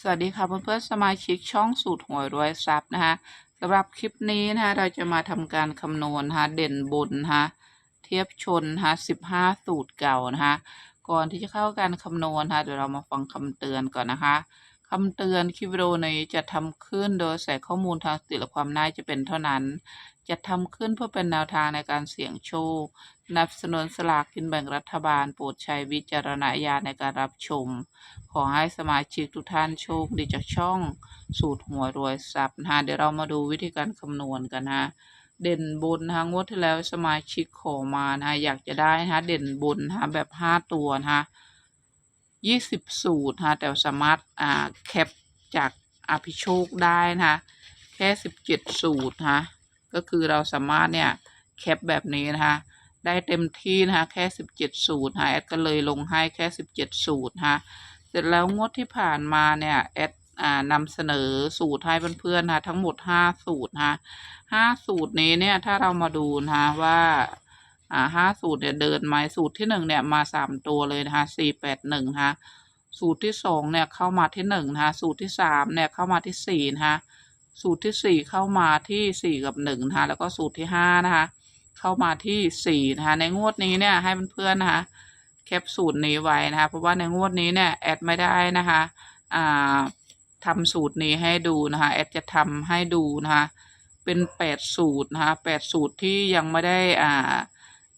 สวัสดีค่ะเพื่อนๆสมาชิกช่องสูตรหวยรวยทรัพย์นะคะสำหรับคลิปนี้นะคะเราจะมาทำการคำนวณนะคะเด่นบนนะคะเทียบชนนะคะ15สูตรเก่านะคะก่อนที่จะเข้าการคำนวณนะคะเดี๋ยวเรามาฟังคำเตือนก่อนนะคะ คำเตือนคลิปวิดีโอนี้จะทำขึ้นโดยใส่ข้อมูลทางสติและความน่าจะเป็นเท่านั้น จะทำขึ้นเพื่อเป็นแนวทางในการเสี่ยงโชคสนับสนุนสลากกินแบ่งรัฐบาลโปรดใช้วิจารณญาณในการรับชม ขอให้สมาชิกทุกท่านโชคดีจากช่องสูตรหัวยรวยทรัพย์นะเดี๋ยวเรามาดูวิธีการคำนวณกันนะเด่นบนนะงวดที่แล้วสมาชิกขอมานะอยากจะได้นะเด่นบนนะแบบห้าตัวนะ ยี่สิบสูตรนะคะแต่สามารถอ่าแคปจากอภิโชคได้นะคะแค่สิบเจ็ดสูตรนะคะก็คือเราสามารถเนี่ยแคปแบบนี้นะคะได้เต็มที่นะคะแค่สิบเจ็ดสูตรนะคะแอดก็เลยลงให้แค่สิบเจ็ดสูตรนะคะเสร็จแล้วงวดที่ผ่านมาเนี่ยแอดอ่านำเสนอสูตรให้เพื่อนๆนะทั้งหมดห้าสูตรนะห้าสูตรนี้เนี่ยถ้าเรามาดูนะว่า อ่าห้าสูตรเนี่ยเดินไหมสูตรที่หนึ่งเนี่ยมาสามตัวเลยนะคะสี่แปดหนึ่งนะคะสูตรที่สองเนี่ยเข้ามาที่หนึ่งนะคะสูตรที่สามเนี่ยเข้ามาที่สี่นะคะสูตรที่สี่เข้ามาที่สี่กับหนึ่งนะคะแล้วก็สูตรที่ห้านะคะเข้ามาที่สี่นะคะในงวดนี้เนี่ยให้เพื่อนๆนะคะแคปสูตรนี้ไว้นะคะเพราะว่าในงวดนี้เนี่ยแอดไม่ได้นะคะอ่าทำสูตรนี้ให้ดูนะคะแอดจะทำให้ดูนะคะเป็นแปดสูตรนะคะแปดสูตรที่ยังไม่ได้อ่า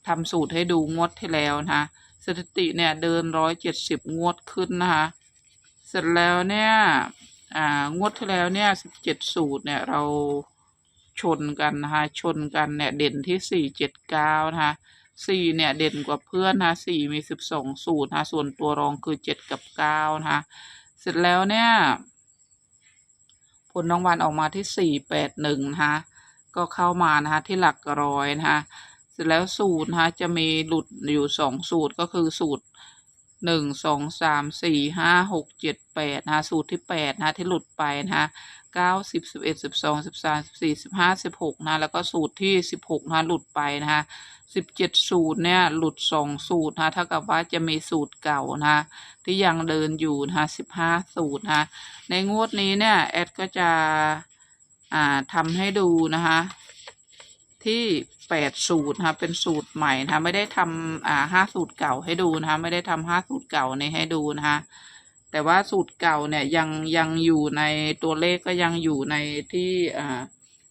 ทำสูตรให้ดูงวดที่แล้วนะคะสถิติเนี่ยเดินร้อยเจ็ดสิบงวดขึ้นนะคะเสร็จแล้วเนี่ยอ่างวดที่แล้วเนี่ยสิบเจ็ดสูตรเนี่ยเราชนกันนะคะชนกันเนี่ยเด่นที่สี่เจ็ดเก้านะคะสี่เนี่ยเด่นกว่าเพื่อนนะสี่มีสิบสองสูตรนะส่วนตัวรองคือเจ็ดกับเก้านะคะเสร็จแล้วเนี่ย ผลรางวัลออกมาที่สี่แปดหนึ่งนะคะก็เข้ามานะคะที่หลักร้อยนะคะ เสร็จแล้วสูตรนะคะจะมีหลุดอยู่สองสูตรก็คือสูตรหนึ่งสองสามสี่ห้าหกเจ็ดแปดนะคะสูตรที่แปดนะคะที่หลุดไปนะคะเก้าสิบสิบเอ็ดสิบสองสิบสามสิบสี่สิบห้าสิบหกนะแล้วก็สูตรที่สิบหกนะคะหลุดไปนะคะสิบเจ็ดสูตรเนี่ยหลุดสองสูตรนะเท่ากับว่าจะมีสูตรเก่านะที่ยังเดินอยู่นะสิบห้าสูตรนะในงวดนี้เนี่ยแอดก็จะอ่าทำให้ดูนะคะ ที่แปดสูตรนะคะเป็นสูตรใหม่นะคะไม่ได้ทำอ่าห้าสูตรเก่าให้ดูนะคะไม่ได้ทำห้าสูตรเก่านี้ให้ดูนะคะแต่ว่าสูตรเก่าเนี่ยยังยังอยู่ในตัวเลขก็ยังอยู่ในที่อ่า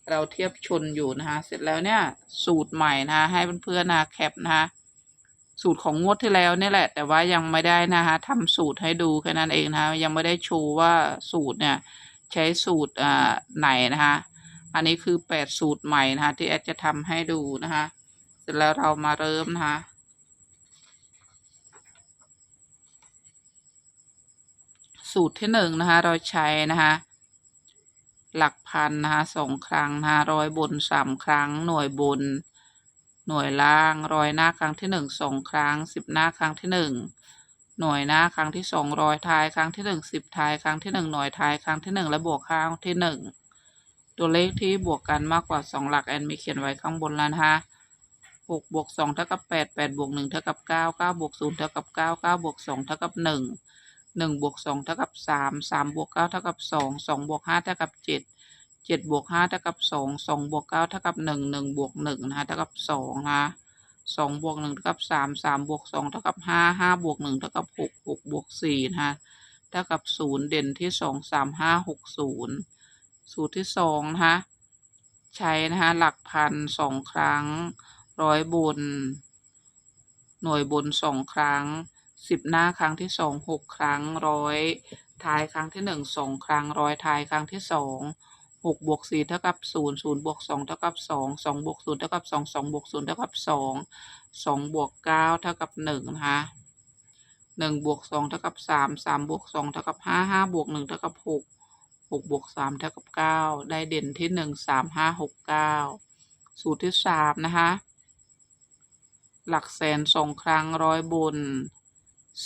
เราเทียบชนอยู่นะคะเสร็จแล้วเนี่ยสูตรใหม่นะคะให้เพื่อนๆนะแคปนะคะสูตรของงวดที่แล้วนี่แหละ แต่ว่ายังไม่ได้นะคะทำสูตรให้ดูแค่นั้นเองนะคะยังไม่ได้โชว์ว่าสูตรเนี่ยใช้สูตรอ่าไหนนะคะ อันนี้คือแปดสูตรใหม่นะคะ ที่แอดจะทำให้ดูนะคะ เสร็จแล้วเรามาเริ่มนะคะสูตรที่หนึ่งนะคะเราใช้นะคะหลักพันนะคะสองครั้งนะคะร้อยบนสามครั้ง หน่วยบน หน่วยล่างร้อยหน้าครั้งที่หนึ่งสองครั้งสิบหน้าครั้งที่หนึ่งหน่วยหน้าครั้งที่สองร้อยท้ายครั้งที่หนึ่งสิบท้ายครั้งที่หนึ่งหน่วยท้ายครั้งที่หนึ่งและบวกข้างที่หนึ่ง ตัวเลขที่บวกกันมากกว่าสองหลักแอนมีเขียนไว้ข้างบนแล้วนะคะหกบวกสองเท่ากับแปดแปดบวกหนึ่งเท่ากับเก้าเก้าบวกศูนย์เท่ากับเก้าเก้าบวกสองเท่ากับหนึ่งหนึ่งบวกสองเท่ากับสามสามบวกเก้าเท่ากับสองสองบวกห้าเท่ากับเจ็ดเจ็ดบวกห้าเท่ากับสองสองบวกเก้าเท่ากับหนึ่งหนึ่งบวกหนึ่งนะคะเท่ากับสองนะคะสองบวกหนึ่งเท่ากับสามสามบวกสองเท่ากับห้าห้าบวกหนึ่งเท่ากับหกหกบวกสี่นะคะเท่ากับศูนย์เด่นที่สองสามห้าหกศูนย์ สูตรที่สองนะคะใช้นะคะหลักพันสองครั้ง ร้อยบน หน่วยบนสองครั้งสิบหน้าครั้งที่สองหกครั้งร้อยท้ายครั้งที่หนึ่งสองครั้งร้อยท้ายครั้งที่สองหกบวกสี่เท่ากับศูนย์ศูนย์บวกสองเท่ากับสองสองบวกศูนย์เท่ากับสองสองบวกศูนย์เท่ากับสองสองบวกเก้าเท่ากับหนึ่งนะคะหนึ่งบวกสองเท่ากับสามสามบวกสองเท่ากับห้าห้าบวกหนึ่งเท่ากับหก หกบวกสามเท่ากับเก้าได้เด่นที่หนึ่งสามห้าหกเก้าสูตรที่สามนะคะ หลักแสนสองครั้งร้อยบน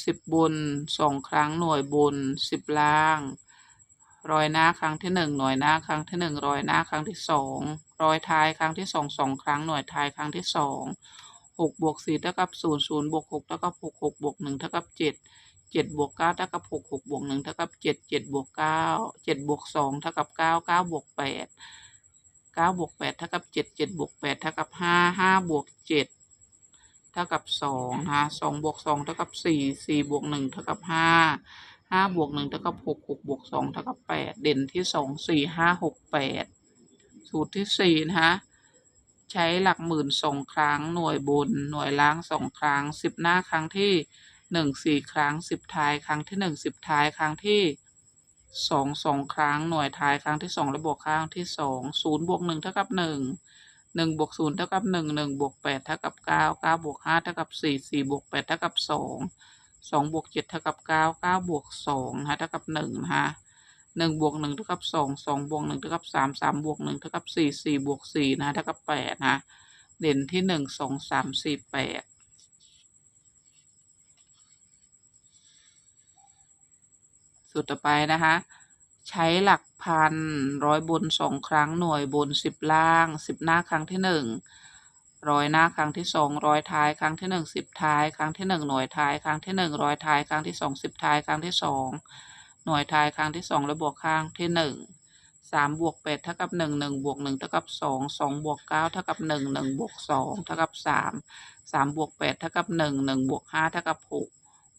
สิบบนสองครั้งหน่วยบนสิบล่างร้อยหน้าครั้งที่หนึ่งหน่วยหน้าครั้งที่หนึ่งร้อยหน้าครั้งที่สองร้อยท้ายครั้งที่สองสองครั้งหน่วยท้ายครั้งที่สองหกบวกสี่เท่ากับศูนย์ศูนย์บวกหกเท่ากับหกหกบวกหนึ่งเท่ากับเจ็ด เจ็ดบวกเก้าเท่ากับหกหกบวกหนึ่งเท่ากับเจ็ดเจ็ดบวกเก้าเจ็ดบวกสองเท่ากับเก้าเก้าบวกแปดเก้าบวกแปดเท่ากับเจ็ดเจ็ดบวกแปดเท่ากับห้าห้าบวกเจ็ดเท่ากับสองนะคะสองบวกสองเท่ากับสี่สี่บวกหนึ่งเท่ากับห้าห้าบวกหนึ่งเท่ากับหกหกบวกสองเท่ากับแปดเด่นที่สองสี่ห้าหกแปดสูตรที่สี่นะคะใช้หลักหมื่นสองครั้งหน่วยบนหน่วยล่างสองครั้งสิบหน้าครั้งที่ หนึ่งสี่ครั้งสิบท้ายครั้งที่หนึ่งสิบท้ายครั้งที่สองสองครั้งหน่วยท้ายครั้งที่สองและบวกครั้งที่สองศูนย์บวกหนึ่งเท่ากับหนึ่งหนึ่งบวกศูนย์เท่ากับหนึ่งหนึ่งบวกแปดเท่ากับเก้าเก้าบวกห้าเท่ากับสี่สี่บวกแปดเท่ากับสองสองบวกเจ็ดเท่ากับเก้าเก้าบวกสองฮะเท่ากับหนึ่งนะคะหนึ่งบวกหนึ่งเท่ากับสองสองบวกหนึ่งเท่ากับสามสามบวกหนึ่งเท่ากับสี่สี่บวกสี่นะเท่ากับแปดนะเด่นที่หนึ่งสองสามสี่แปด สูตรต่อไปนะคะ ใช้หลักพันร้อยบนสองครั้งหน่วยบนสิบล่างสิบหน้าครั้งที่หนึ่งร้อยหน้าครั้งที่สองร้อยท้ายครั้งที่หนึ่งสิบท้ายครั้งที่หนึ่งหน่วยท้ายครั้งที่หนึ่งร้อยท้ายครั้งที่สองสิบท้ายครั้งที่สองหน่วยท้ายครั้งที่สองและบวกครั้งที่หนึ่งสามบวกแปดเท่ากับหนึ่งหนึ่งบวกหนึ่งเท่ากับสองสองบวกเก้าเท่ากับหนึ่งหนึ่งบวกสองเท่ากับสามสามบวกแปดเท่ากับหนึ่งหนึ่งบวกห้าเท่ากับหก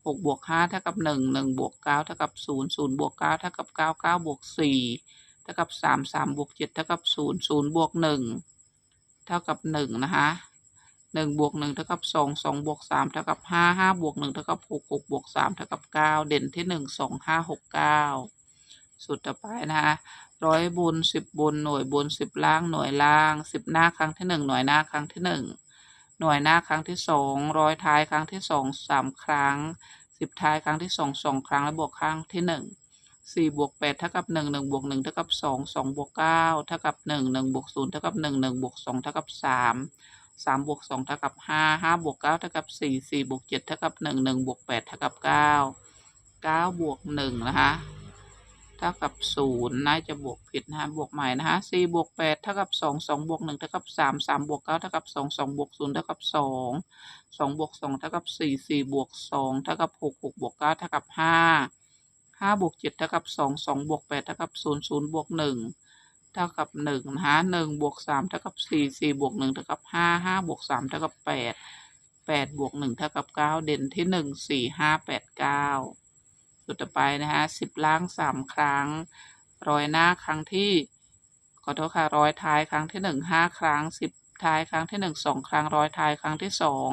หกบวกห้าเท่ากับหนึ่งหนึ่งบวกเก้าเท่ากับศูนย์ศูนย์บวกเก้าเท่ากับเก้าเก้าบวกสี่เท่ากับสามสามบวกเจ็ดเท่ากับศูนย์ศูนย์บวกหนึ่งเท่ากับหนึ่งนะคะหนึ่งบวกหนึ่งเท่ากับสองสองบวกสามเท่ากับห้าห้าบวกหนึ่งเท่ากับหกหกบวกสามเท่ากับเก้าเด่นที่หนึ่งสองห้าหกเก้าสุดต่อไปนะคะร้อยบนสิบบนหน่วยบนสิบล่างหน่วยล่างสิบหน้าครั้งที่หนึ่งหน่วยหน้าครั้งที่หนึ่งหน่วยหน้าครั้งที่สองร้อยท้ายครั้งที่สองสามครั้ง สิบท้ายครั้งที่สองสองครั้งและบวกครั้งที่หนึ่งสี่บวกแปดเท่ากับหนึ่งหนึ่งบวกหนึ่งเท่ากับสองสองบวกเก้าเท่ากับหนึ่งหนึ่งบวกศูนย์เท่ากับหนึ่งหนึ่งบวกสองเท่ากับสามสามบวกสองเท่ากับห้าห้าบวกเก้าเท่ากับสี่สี่บวกเจ็ดเท่ากับหนึ่งหนึ่งบวกแปดเท่ากับเก้าเก้าบวกหนึ่งนะคะ เท่ากับศูนย์น่าจะบวกผิดนะคะบวกใหม่นะคะสี่บวกแปดเท่ากับสองสองบวกหนึ่งเท่ากับสามสามบวกเก้าเท่ากับสองสองบวกศูนย์เท่ากับสองสองบวกสองเท่ากับสี่สี่บวกสองเท่ากับหกหกบวกเก้าเท่ากับห้าห้าบวกเจ็ดเท่ากับสองสองบวกแปดเท่ากับศูนย์ศูนย์บวกหนึ่งเท่ากับหนึ่งนะคะหนึ่งบวกสามเท่ากับสี่สี่บวกหนึ่งเท่ากับห้าห้าบวกสามเท่ากับแปดแปดบวกหนึ่งเท่ากับเก้าเด่นที่หนึ่งสี่ห้าแปดเก้าุดต่อไปนะคะสิบล่างสามครั้ง ร้อยหน้าครั้งที่ขอโทษค่ะร้อยท้ายครั้งที่หนึ่งห้าครั้งสิบท้ายครั้งที่หนึ่งสองครั้งร้อยท้ายครั้งที่สอง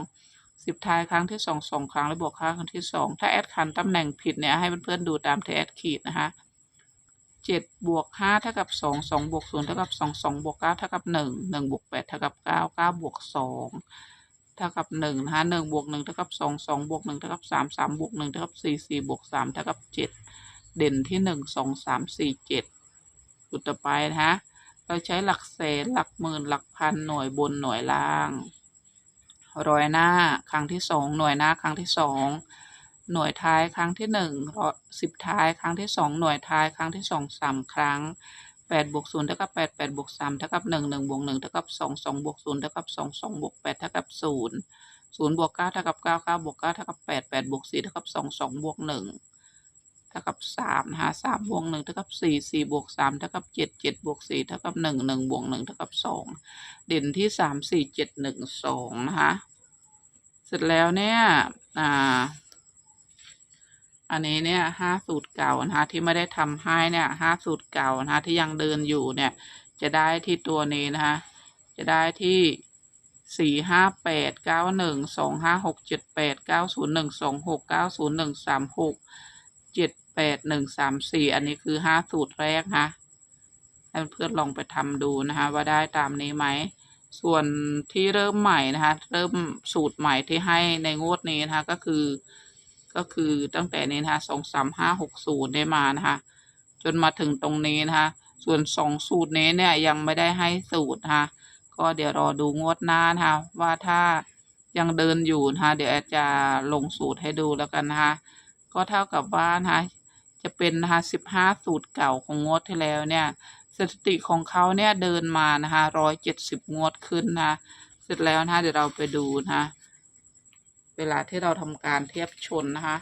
สิบท้ายครั้งที่สองสองครั้งและบวกค่าครั้งที่สองถ้าแอดคันตำแหน่งผิดเนี่ยให้เพื่อนๆดูตามที่แอดขีดนะคะเจ็ดบวกห้าเท่ากับสองสองบวกศูนย์เท่ากับสองสองบวกเก้าเท่ากับหนึ่งหนึ่งบวกแปดเท่ากับเก้าเก้าบวกสอง เท่ากับหนึ่งนะคะหนึ่งบวกหนึ่งเท่ากับสองสองบวกหนึ่งเท่ากับสามสามบวกหนึ่งเท่ากับสี่สี่บวกสามเท่ากับเจ็ดเด่นที่หนึ่งสองสามสี่เจ็ดสุดต่อไปนะคะเราใช้หลักแสนหลักหมื่นหลักพันหน่วยบนหน่วยล่างร้อยหน้าครั้งที่สองหน่วยหน้าครั้งที่สองหน่วยท้ายครั้งที่หนึ่งสิบท้ายครั้งที่สองหน่วยท้ายครั้งที่สองสามครั้ง แปดบวกศูนย์เท่ากับแปดแปดบวกสามเท่ากับหนึ่งหนึ่งบวกหนึ่งเท่ากับสองสองบวกศูนย์เท่ากับสองสองบวกแปดเท่ากับศูนย์ศูนย์บวกเก้าเท่ากับเก้าเก้าบวกเก้าเท่ากับแปดแปดบวกสี่เท่ากับสองสองบวกหนึ่งเท่ากับสามนะคะสามบวกหนึ่งเท่ากับสี่สี่บวกสามเท่ากับเจ็ดเจ็ดบวกสี่เท่ากับหนึ่งหนึ่งบวกหนึ่งเท่ากับสองเด่นที่สามสี่เจ็ดหนึ่งสองนะคะ เสร็จแล้วเนี่ย อ่า อันนี้เนี่ยห้าสูตรเก่านะคะที่ไม่ได้ทำให้เนี่ยห้าสูตรเก่านะคะที่ยังเดินอยู่เนี่ย จะได้ที่ตัวนี้นะคะจะได้ที่สี่ห้าแปดเก้าหนึ่งสองห้าหกเจ็ดแปดเก้าศูนย์หนึ่งสองหกเก้าศูนย์หนึ่งสามหกเจ็ดแปดหนึ่งสามสี่อันนี้คือห้าสูตรแรกนะให้เพื่อนลองไปทำดูนะคะว่าได้ตามนี้ไหมส่วนที่เริ่มใหม่นะคะเริ่มสูตรใหม่ที่ให้ในงวดนี้นะคะก็คือ ก็คือตั้งแต่นี้นะคะสองสามห้าหกศูนย์ได้มานะคะจนมาถึงตรงนี้นะคะส่วนสองสูตรนี้เนี่ยยังไม่ได้ให้สูตรนะคะก็เดี๋ยวรอดูงวดหน้านะคะว่าถ้ายังเดินอยู่นะคะเดี๋ยวแอดจะลงสูตรให้ดูแล้วกันนะคะก็เท่ากับว่านะคะจะเป็นนะคะสิบห้าสูตรเก่าของงวดที่แล้วเนี่ยสถิติของเขาเนี่ยเดินมานะคะร้อยเจ็ดสิบงวดขึ้นนะเสร็จแล้วนะคะเดี๋ยวเราไปดูนะคะ เวลาที่เราทำการเทียบชนนะคะ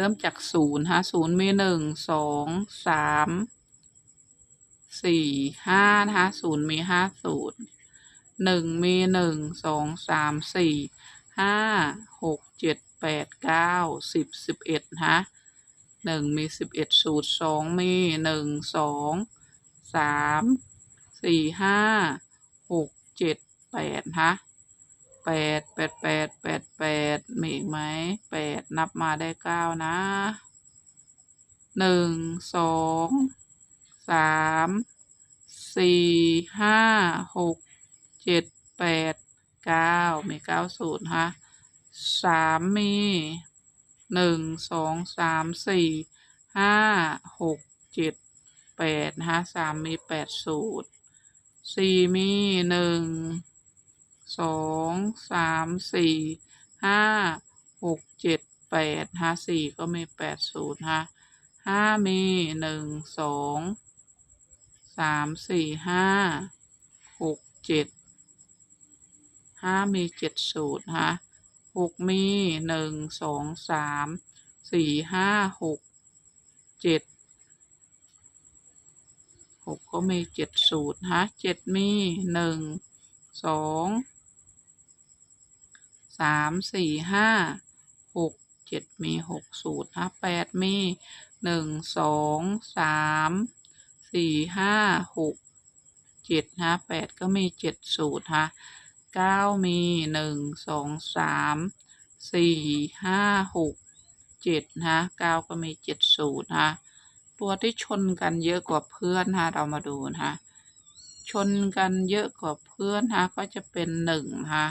เริ่มจากศูนย์ฮะศูนย์มีหนึ่งสองสามสี่ห้านะคะศูนย์มีห้าศูนย์หนึ่งมีหนึ่งสองสามสี่ห้าหกเจ็ดแปดเก้าสิบสิบเอ็ดฮะ หนึ่งมีสิบเอ็ดสูตรสองมีหนึ่งสองสามสี่ห้าหกเจ็ดแปดฮะแปดแปดแปดแปดแปดมีไหมแปดนับมาได้เก้านะหนึ่งสองสามสี่ห้าหกเจ็ดแปดเก้ามีเก้าสูตรฮะสามมี หนึ่งสองสามสี่ห้าหกเจ็ดแปดฮะสามมีแปดสูตรสี่มีหนึ่งสองสามสี่ห้าหกเจ็ดแปดฮะสี่ก็มีแปดสูตรฮะห้ามีหนึ่งสองสามสี่ห้าหกเจ็ดห้ามีเจ็ดสูตรฮะ หกมีหนึ่งสองสามสี่ห้าหกเจ็ดหกก็มีเจ็ดสูตรฮะเจ็ดมีหนึ่งสองสามสี่ห้าหกเจ็ดมีหกสูตรฮะแปดมีหนึ่งสองสามสี่ห้าหกเจ็ดฮะแปดก็มีเจ็ดสูตรฮะ เก้ามีหนึ่งสองสามสี่ห้าหกเจ็ดฮะเก้าก็มีเจ็ดสูตรฮะตัวที่ชนกันเยอะกว่าเพื่อนฮะเรามาดูนะชนกันเยอะกว่าเพื่อนฮะก็จะเป็นหนึ่งฮะ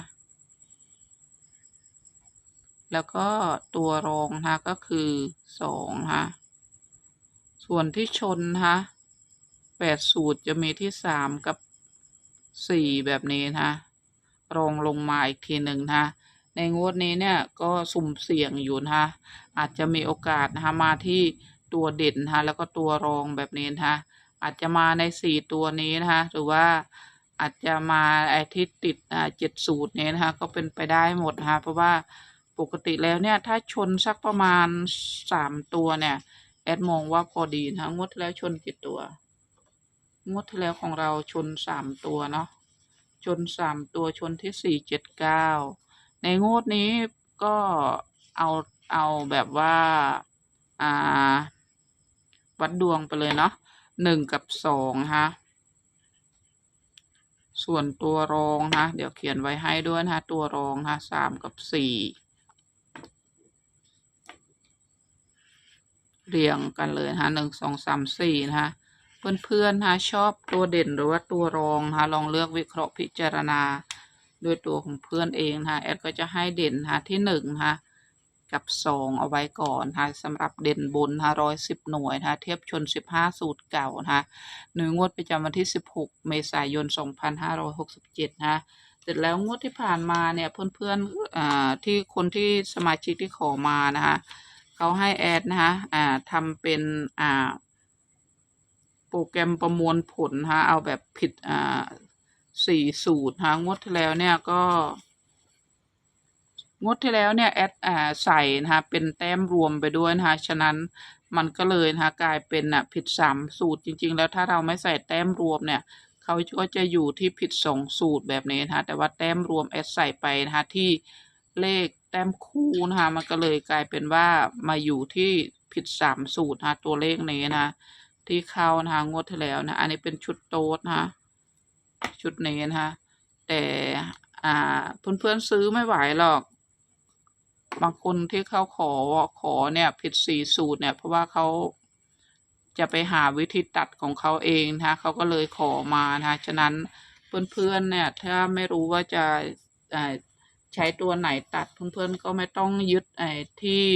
แล้วก็ตัวรองนะก็คือสองนะส่วนที่ชนนะแปดสูตรจะมีที่สามกับสี่แบบนี้นะ รองลงมาอีกทีหนึ่งนะคะในงวดนี้เนี่ยก็สุ่มเสี่ยงอยู่นะคะอาจจะมีโอกาสนะคะมาที่ตัวเด่นนะคะแล้วก็ตัวรองแบบนี้นะคะอาจจะมาในสี่ตัวนี้นะคะหรือว่าอาจจะมาไอที่ติดอ่าเจ็ดสูตรนี้นะคะก็เป็นไปได้หมดนะคะเพราะว่าปกติแล้วเนี่ยถ้าชนสักประมาณสามตัวเนี่ยแอดมองว่าพอดีนะงวดที่แล้วชนกี่ตัวงวดที่แล้วของเราชนสามตัวเนาะ ชนสามตัวชนที่สี่เจ็ดเก้าในงวดนี้ก็เอาเอาแบบว่าอ่าวัดดวงไปเลยเนาะหนึ่งกับสองฮะส่วนตัวรองนะ เดี๋ยวเขียนไว้ให้ด้วยนะตัวรองนะสามกับสี่เรียงกันเลยนะหนึ่งสองสามสี่นะคะ เพื่อนๆนะชอบตัวเด่นหรือว่าตัวรองนะคะลองเลือกวิเคราะห์พิจารณาด้วยตัวของเพื่อนเองนะคะแอดก็จะให้เด่นนะคะที่หนึ่งนะคะกับสองเอาไว้ก่อนนะคะสำหรับเด่นบนนะคะร้อยสิบหน่วยนะคะเทียบชนสิบห้าสูตรเก่านะคะหนึ่งงวดประจำวันที่สิบหกเมษายนสองพันห้าร้อยหกสิบเจ็ดนะคะเสร็จแล้วงวดที่ผ่านมาเนี่ยเพื่อนๆอ่าที่คนที่สมาชิกที่ขอมานะคะเขาให้แอดนะคะอ่าทำเป็นอ่า โปรแกรมประมวลผลนะคะเอาแบบผิดอ่าสี่สูตรนะงวดที่แล้วเนี่ยก็ งวดที่แล้วเนี่ยแอดอ่าใส่นะคะเป็นแต้มรวมไปด้วยนะคะฉะนั้นมันก็เลยนะคะกลายเป็นอะผิดสามสูตรจริง ๆ แล้วถ้าเราไม่ใส่แต้มรวมเนี่ยเขาก็จะอยู่ที่ผิดสองสูตรแบบนี้นะคะแต่ว่าแต้มรวมแอดใส่ไปนะคะที่เลขแต้มคู่นะคะมันก็เลยกลายเป็นว่ามาอยู่ที่ผิดสามสูตรนะคะตัวเลขนี้นะ ที่เข้านะคะงวดที่แล้วนะ อันนี้เป็นชุดโต๊ดนะคะชุดนี้นะคะแต่อ่าเพื่อนๆซื้อไม่ไหวหรอก บางคนที่เขาขอขอเนี่ยผิดสี่สูตรเนี่ย เพราะว่าเขาจะไปหาวิธีตัดของเขาเองนะคะเขาก็เลยขอมานะคะฉะนั้นเพื่อนๆเนี่ย ถ้าไม่รู้ว่าจะอ่อใช้ตัวไหนตัดเพื่อนๆก็ไม่ต้องยึดไอ้ที่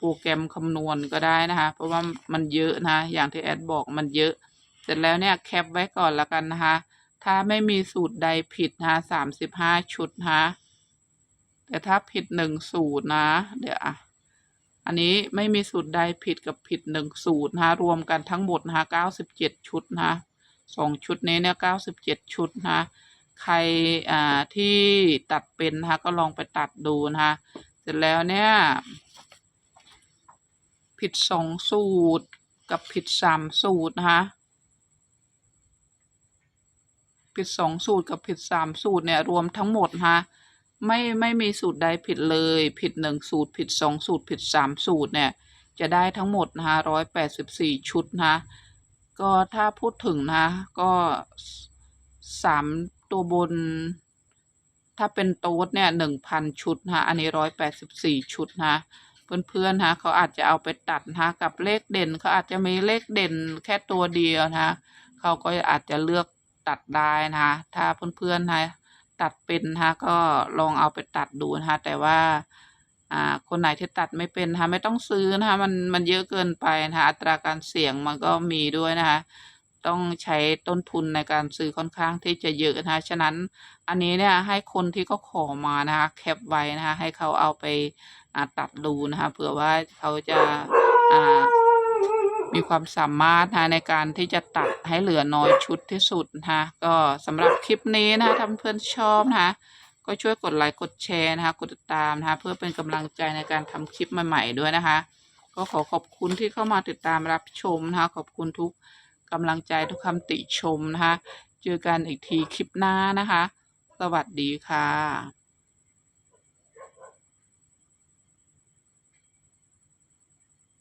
โปรแกรมคำนวณก็ได้นะคะ เพราะว่ามันเยอะนะ อย่างที่แอดบอกมันเยอะ เสร็จแล้วเนี่ยแคปไว้ก่อนละกันนะคะ ถ้าไม่มีสูตรใดผิดนะสามสิบห้าชุดนะคะแต่ถ้าผิดหนึ่งสูตรนะ เดี๋ยวอะอันนี้ไม่มีสูตรใดผิดกับผิดหนึ่งสูตรนะคะรวมกันทั้งหมดนะคะเก้าสิบเจ็ดชุดนะคะสองชุดนี้เนี่ยเก้าสิบเจ็ดชุดนะคะใครอ่าที่ตัดเป็นนะคะก็ลองไปตัดดูนะคะเสร็จแล้วเนี่ย ผิดสองสูตรกับผิดสามสูตรนะคะผิดสองสูตรกับผิดสามสูตรเนี่ยรวมทั้งหมดนะคะไม่ไม่มีสูตรใดผิดเลย ผิดหนึ่งสูตร ผิดสองสูตร ผิดสามสูตรเนี่ยจะได้ทั้งหมดนะคะร้อยแปดสิบสี่ชุดนะก็ถ้าพูดถึงนะก็สามตัวบน ถ้าเป็นโต๊ดเนี่ยหนึ่งพันชุดนะคะอันนี้ร้อยแปดสิบสี่ชุดนะ เพื่อนๆนะคะเขาอาจจะเอาไปตัดนะคะกับเลขเด่นเขาอาจจะมีเลขเด่นแค่ตัวเดียวนะคะเขาก็อาจจะเลือกตัดได้นะคะถ้าเพื่อนๆนะตัดเป็นนะคะก็ลองเอาไปตัดดูนะคะแต่ว่าอ่าคนไหนที่ตัดไม่เป็นนะคะไม่ต้องซื้อนะคะมันมันเยอะเกินไปนะคะอัตราการเสี่ยงมันก็มีด้วยนะคะ ต้องใช้ต้นทุนในการซื้อค่อนข้างที่จะเยอะนะคะฉะนั้นอันนี้เนี่ยให้คนที่เขาขอมานะคะแคปไว้นะคะให้เขาเอาไปตัดดูนะคะเผื่อว่าเขาจะมีความสามารถนะคะในการที่จะตัดให้เหลือน้อยชุดที่สุดนะคะก็สำหรับคลิปนี้นะคะถ้าเพื่อนชอบนะคะก็ช่วยกดไลค์กดแชร์นะคะกดติดตามนะคะเพื่อเป็นกำลังใจในการทำคลิปใหม่ๆด้วยนะคะ ก็ขอขอบคุณที่เข้ามาติดตามรับชมนะคะขอบคุณทุก กำลังใจทุกคำติชมนะคะ เจอกันอีกทีคลิปหน้านะคะ สวัสดีค่ะ